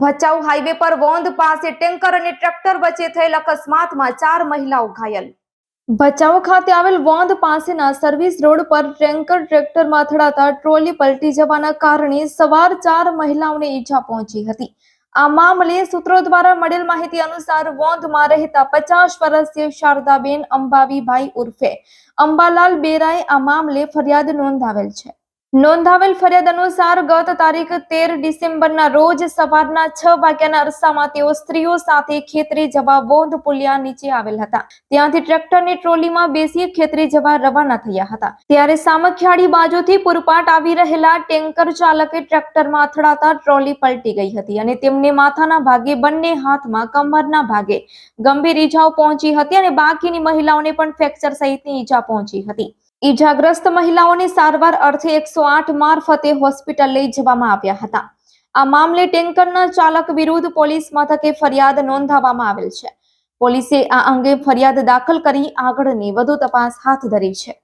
Bhachau highway પર વોંધ પાસે tanker અને ટ્રેક્ટર વચ્ચે થયેલ અકસ્માતમાં ચાર મહિલાઓ ઘાયલ. ભચાઉ ખાતે આવેલ વોંધ પાસેના સર્વિસ રોડ પર ટેન્કર ટ્રેક્ટરમાં અથડાતા ટ્રોલી પલટી જવાના કારણે સવાર ચાર મહિલાઓને ઈજા પહોંચી હતી. આ મામલે સૂત્રો દ્વારા મળેલ માહિતી અનુસાર વોંધમાં રહેતા પચાસ વર્ષીય શારદાબેન અંબાવીભાઈ ઉર્ફે અંબાલાલ બેરાએ આ મામલે ફરિયાદ નોંધાવેલ છે. નોંધાવેલ ફરિયાદ અનુસાર ગત તારીખ તેર ડિસેમ્બરના રોજ સવારના છ વાગ્યાના અરસામાં તેઓ સ્ત્રીઓ સાથે ખેતરે જવા બોંધ પુલિયા નીચે આવેલ હતા. ત્યાંથી ટ્રેક્ટરની ટ્રોલીમાં બેસી ખેતરે જવા રવાના થયા હતા. ત્યારે સામખિયાળી બાજુથી પૂરપાટ આવી રહેલા ટેન્કર ચાલકે ટ્રેક્ટરમાં અથડાતા ટ્રોલી પલટી ગઈ હતી અને તેમને માથાના ભાગે બંને હાથમાં કમરના ભાગે ગંભીર ઈજાઓ પહોંચી હતી અને બાકીની મહિલાઓને પણ ફ્રેક્ચર સહિતની ઈજા પહોંચી હતી. ઈજાગ્રસ્ત મહિલાઓને સારવાર અર્થે એકસો આઠ મારફતે હોસ્પિટલ લઈ જવામાં આવ્યા હતા. આ મામલે ટેન્કરના ચાલક વિરુદ્ધ પોલીસ મથકે ફરિયાદ નોંધાવવામાં આવેલ છે. પોલીસે આ અંગે ફરિયાદ દાખલ કરી આગળની વધુ તપાસ હાથ ધરી છે.